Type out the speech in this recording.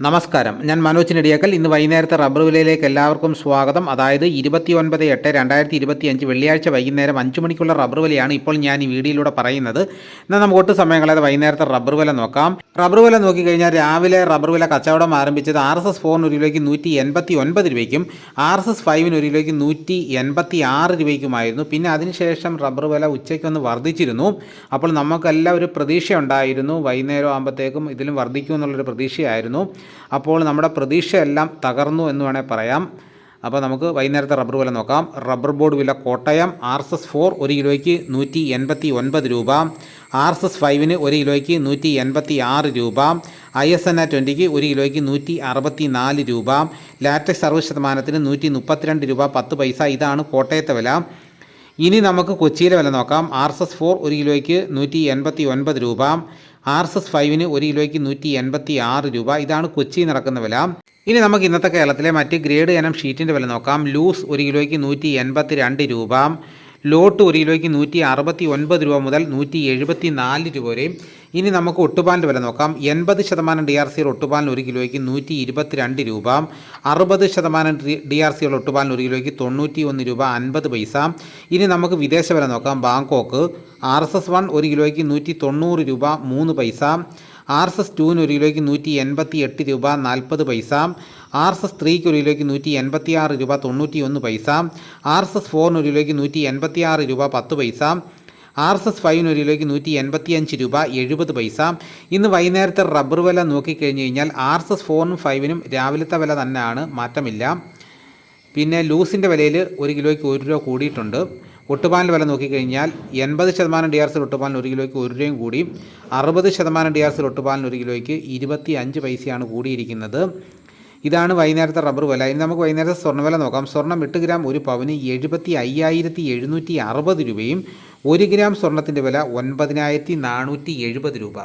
നമസ്കാരം. ഞാൻ മനോജ് നെടിയാക്കൽ. ഇന്ന് വൈകുന്നേരത്തെ റബ്ബർ വിലയിലേക്ക് എല്ലാവർക്കും സ്വാഗതം. അതായത് ഇരുപത്തി ഒൻപത് എട്ട് രണ്ടായിരത്തി ഇരുപത്തി അഞ്ച് വെള്ളിയാഴ്ച വൈകുന്നേരം അഞ്ച് മണിക്കുള്ള റബ്ബർ വിലയാണ് ഇപ്പോൾ ഞാൻ ഈ വീഡിയോയിലൂടെ പറയുന്നത്. എന്നാൽ നമുക്ക് ഒട്ടും സമയം കളയാതെ വൈകുന്നേരത്തെ റബ്ബർ വില നോക്കാം. റബ്ബർ വില നോക്കിക്കഴിഞ്ഞാൽ രാവിലെ റബ്ബർ വില കച്ചവടം ആരംഭിച്ചത് ആർ എസ് എസ് ഫോറിന് ഒരു കിലോയ്ക്ക് നൂറ്റി എൺപത്തി ഒൻപത് രൂപയ്ക്കും ആർ എസ് എസ് ഫൈവിന് ഒരു കിലോയ്ക്ക് നൂറ്റി എൺപത്തി ആറ് രൂപയ്ക്കുമായിരുന്നു. പിന്നെ അതിനുശേഷം റബ്ബർ വില ഉച്ചയ്ക്കൊന്ന് വർദ്ധിച്ചിരുന്നു. അപ്പോൾ നമുക്കെല്ലാം ഒരു പ്രതീക്ഷ ഉണ്ടായിരുന്നു വൈകുന്നേരം ആകുമ്പോഴത്തേക്കും ഇതിലും വർദ്ധിക്കുമെന്നുള്ളൊരു പ്രതീക്ഷയായിരുന്നു. അപ്പോൾ നമ്മുടെ പ്രതീക്ഷയെല്ലാം തകർന്നു എന്ന് വേണേൽ പറയാം. അപ്പോൾ നമുക്ക് വൈകുന്നേരത്തെ റബ്ബർ വില നോക്കാം. റബ്ബർ ബോർഡ് വില Kottayam R S S four ഒരു കിലോയ്ക്ക് നൂറ്റി എൺപത്തി ഒൻപത് രൂപ. ആർ എസ് എസ് ഫൈവിന് ഒരു കിലോയ്ക്ക് നൂറ്റി എൺപത്തി ആറ് രൂപ. ഐ എസ് എൻ ആ ട്വന്റിക്ക് ഒരു കിലോയ്ക്ക് നൂറ്റി അറുപത്തി നാല് രൂപ. ലാറ്റക്സ് അറുപത് ശതമാനത്തിന് നൂറ്റി മുപ്പത്തിരണ്ട് രൂപ പത്ത് പൈസ. ഇതാണ് കോട്ടയത്തെ വില. ഇനി നമുക്ക് കൊച്ചിയിലെ വില നോക്കാം. ആർ എസ് എസ് ഫോർ ഒരു കിലോയ്ക്ക് നൂറ്റി എൺപത്തി ഒൻപത് രൂപ. ആർ എസ് എസ് ഫൈവിന് ഒരു കിലോയ്ക്ക് നൂറ്റി എൺപത്തി ആറ് രൂപ. ഇതാണ് കൊച്ചി നടക്കുന്ന വില. ഇനി നമുക്ക് ഇന്നത്തെ കേരളത്തിലെ മറ്റ് ഗ്രേഡ് ഇനം ഷീറ്റിന്റെ വില നോക്കാം. ലൂസ് ഒരു കിലോയ്ക്ക് നൂറ്റി എൺപത്തി രണ്ട് രൂപ. ലോട്ട് ഒരു കിലോയ്ക്ക് നൂറ്റി അറുപത്തി ഒൻപത് രൂപ മുതൽ നൂറ്റി എഴുപത്തി നാല് രൂപ വരെയും ഇനി നമുക്ക് ഒട്ടുപാലിന്റെ വില നോക്കാം. എൺപത് ശതമാനം ഡി ആർ സിയുടെ ഒട്ടുപാലിന് ഒരു കിലോയ്ക്ക് നൂറ്റി ഇരുപത്തിരണ്ട് രൂപ. അറുപത് ശതമാനം ഡി ആർ സിയുടെ ഒട്ടുപാലിന് ഒരു കിലോയ്ക്ക് തൊണ്ണൂറ്റി ഒന്ന് രൂപ അൻപത് പൈസ. ഇനി നമുക്ക് വിദേശ വില നോക്കാം. Bangkok. R S S one ഒരു കിലോയ്ക്ക് നൂറ്റി തൊണ്ണൂറ് രൂപ മൂന്ന് പൈസ. ആർ എസ് എസ് ടുവിന് ഒരു കിലോയ്ക്ക് നൂറ്റി എൺപത്തി എട്ട് രൂപ നാൽപ്പത് പൈസ. ആർ എസ് എസ് ത്രീക്ക് ഒരു കിലോയ്ക്ക് നൂറ്റി എൺപത്തി ആറ് രൂപ തൊണ്ണൂറ്റി ഒന്ന് പൈസ. ആർ എസ് എസ് ഫോറിന് ഒരു കിലോയ്ക്ക് നൂറ്റി എൺപത്തി ആറ് രൂപ പത്ത് പൈസ. ആർ എസ് എസ് ഫൈവിന് ഒരു കിലോയ്ക്ക് നൂറ്റി എൺപത്തി അഞ്ച് രൂപ എഴുപത് പൈസ. ഇന്ന് വൈകുന്നേരത്തെ റബ്ബർ വില നോക്കിക്കഴിഞ്ഞ് കഴിഞ്ഞാൽ ആർ എസ് എസ് ഫോറിനും ഫൈവിനും രാവിലത്തെ വില തന്നെയാണ് മാറ്റമില്ല. പിന്നെ ലൂസിന്റെ വിലയിൽ ഒരു കിലോയ്ക്ക് ഒരു രൂപ കൂടിയിട്ടുണ്ട്. ഒട്ടുപാലിന്റെ വില നോക്കിക്കഴിഞ്ഞാൽ എൺപത് ശതമാനം ഡി ആർ സിൽ ഒട്ടുപാലിന് ഒരു കിലോയ്ക്ക് ഒരു രൂപയും കൂടി അറുപത് ശതമാനം ഡി ആർ സിൽ ഒട്ടുപാലിന് ഒരു കിലോയ്ക്ക് ഇരുപത്തി അഞ്ച് പൈസയാണ് കൂടിയിരിക്കുന്നത്. ഇതാണ് വൈകുന്നേരത്തെ റബ്ബർ വില. ഇനി നമുക്ക് വൈകുന്നേരത്തെ സ്വർണവില നോക്കാം. സ്വർണം എട്ട് ഗ്രാം ഒരു പവന് എഴുപത്തി അയ്യായിരത്തി എഴുന്നൂറ്റി അറുപത് രൂപയും ഒരു ഗ്രാം സ്വർണത്തിന്റെ വില ഒൻപതിനായിരത്തി നാനൂറ്റി എഴുപത് രൂപ.